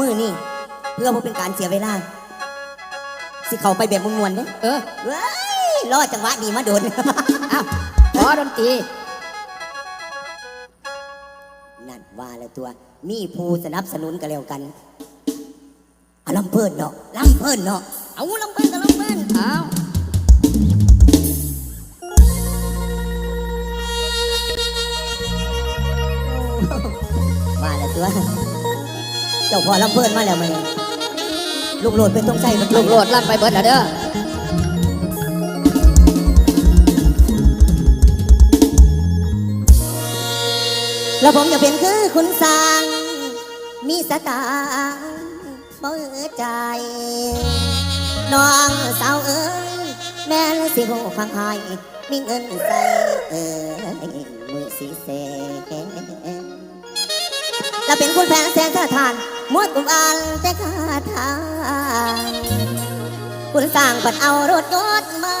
มือนี่เพื่อบ่เป็นการเสียเวลา สิเข้าไปแบบมวนๆเด้เออเว้ยรอจังหวะดีมาโดน อ้าวขอดนตรีนั่นว่าแล้วตัว มีผู้สนับสนุนกันแล้วกันเอาลำเพิ่นเนาะลำเพิ่นเนาะเอาลำเพิ่นกับลำเพิ่นอ้าวว่าแล้วตัว เจ้าพ่อลำเพิ่นมาแล้วมาเนี่ยลูกโหลดเป็นต้องใส่มันลูกโลดลั่นไปเบิดแล้วเด้อแล้วผมจะเป็นคือคุณสร้าง มีสตางค์บ่เออใจน้องสาวเอ้ยแม่นสิหูฟังไห้มีเงินใส่เออมือสีเสแล้วเป็นคุณแผนแสงสะทาน มวดกุมอันแต่คาทางคุณสร้างปัดเอารถยศมา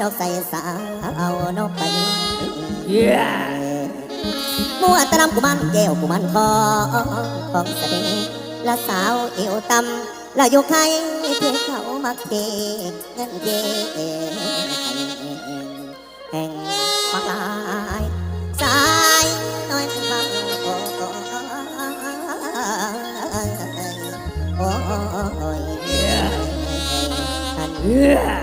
ดอกใส่สาวเอานกไปมัวแตะนำกุมันแก้วกุมันทองของเสด็จละสาวเอวตำละโยกไข่เพื่อเขามักเทเงินเยแห่ง อั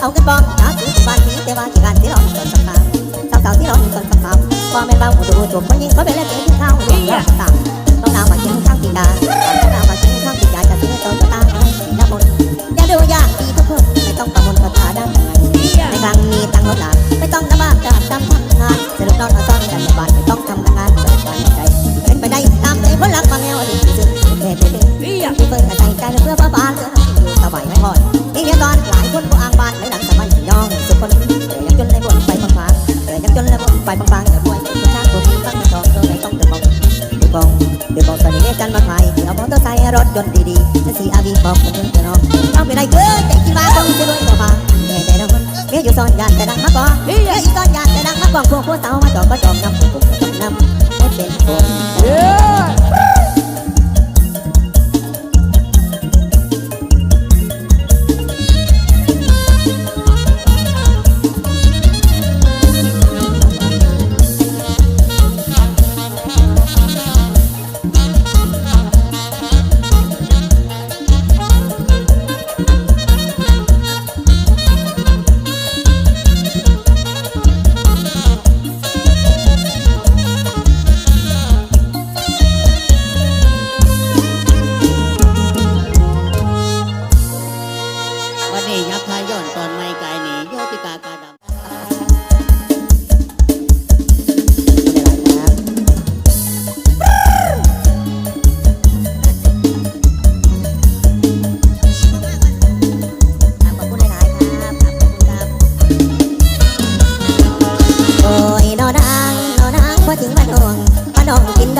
เอาเงินบองหาซื้อบ้านนี้แต่ว่าที่การที่เราต้นสักครั้งสาวๆที่เราต้นสักครั้งพ่อแม่เบาดูจบคนยิงเขาเป็นเล่นเองที่ข้าวเรียกต่างต้องนำมากินข้างปีดาต้องนำมากินข้างปีดาจะซื้อต้นตาให้น้ำมนต์อย่าดูยากดีทุกคนไม่ต้องประมวลคาถาดังในครั้งนี้ตั้งรถหลานไม่ต้องลำบากจะทำทำงานสนุกนอนเอาซ่อนกันในบ้านไม่ต้องทำงานเปิดบ้านใจเป็นไปได้ตามใจคนรักมาแล้วดีที่สุดเด็ดเด็ดเฮียที่เพิ่ง ยนต์ดีๆจะสีอาวีบอกคนนึงจะน้อเอาไปได้เกินแต่คิดว่าต้องจะรวยต่อมาแม่แต่ละคนเมียอยู่ซ่อนยานแต่ดังมากกว่าเมียอยู่ซ่อนยานแต่ดังมากกว่าพวกพวกสาวมาจอกก็จอกนำผมก็จอมนำไม่เป็นผมเฮียวัน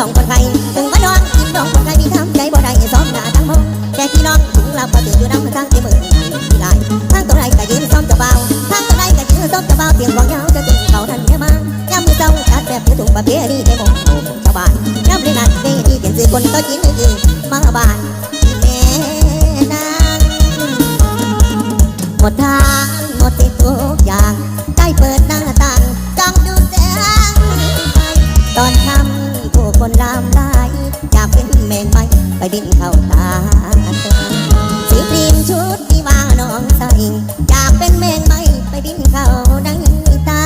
นนองกินดองคนไทยถึงบ้านนองกินดองคนไทยมีทำใจบ่ได้ซ้อมหน้าทั้งมองแต่พี่น้องถึงเราพอถืออยู่น้ำทางที่มือที่ลายทางตัวไรก็ยืนซ้อมจะเบาทางตัวไรก็ยืนซ้อมจะเบาเสียงของยาวจะถึงเขาทันแค่มาย่ำมือเจ้าชัดแบบถือถุงประเพณีในมงโอ้ของชาวบ้านย่ำเลยนัดเวทีเปลี่ยนสื่อคนก็กินอื่นมาบ้านแม่นางหมดทาง บินเข้าตาสีครีมชุดที่ว่าน้องใส่อยากเป็นแมงใบไปบินเข้าดังตา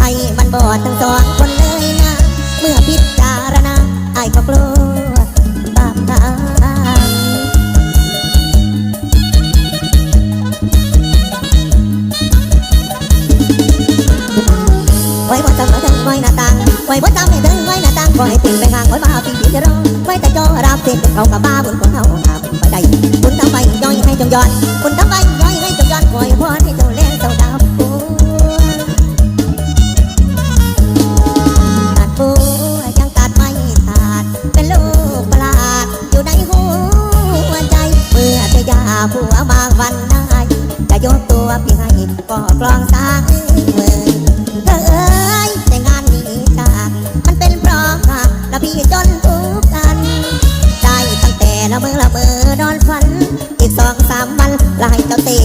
ไอ้มันบอดทั้งสองคนเลยนะ เมื่อพิจารณาไอ้ก็กลัวบาปตาไว้บนตัไว้ตังไว้หน้าตังไว้บนตัไม่ตังไว้หน้าตังไว้ติดไปห่างไว้มาปีนี้จะร้อง ไว้แต่จอรับสร็เขากับบ้าบนคนเขาหาบุญไปได้บุญทำไปย่อยให้จงยอดบุญทำไป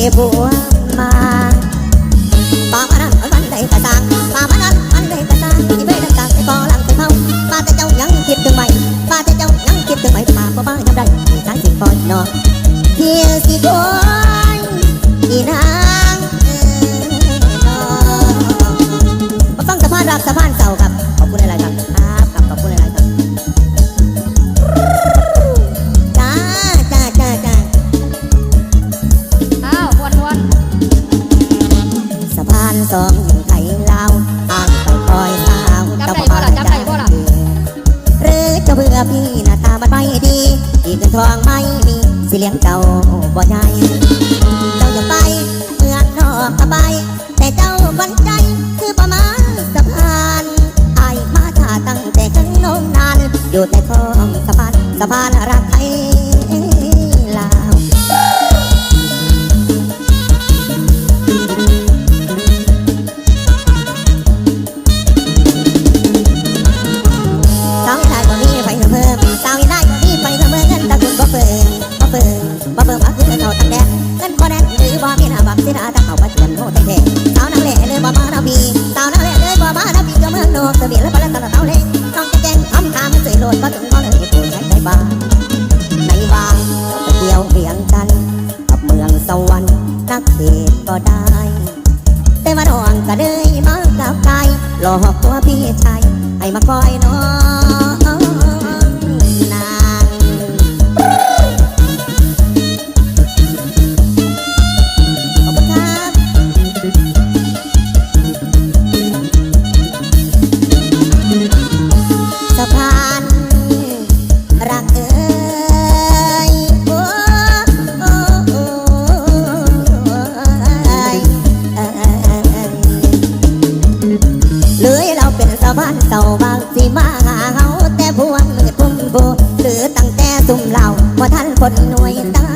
table. เลี้ยงเจ้าบ่ใหญ่เจ้าอย่าไปเมืองนอกก็ไป แต่เจ้าบันใจคือประมาณสะพานไอ้มาถ่าตั้งแต่ขึ้นลงนานอยู่ในคลองสะพานสะพานอะไร อกตัวพี่ชายให้มาคอยน้อง ตั้งแต่สุ่มเหล่าพอท่านคนหน่วยตั้ง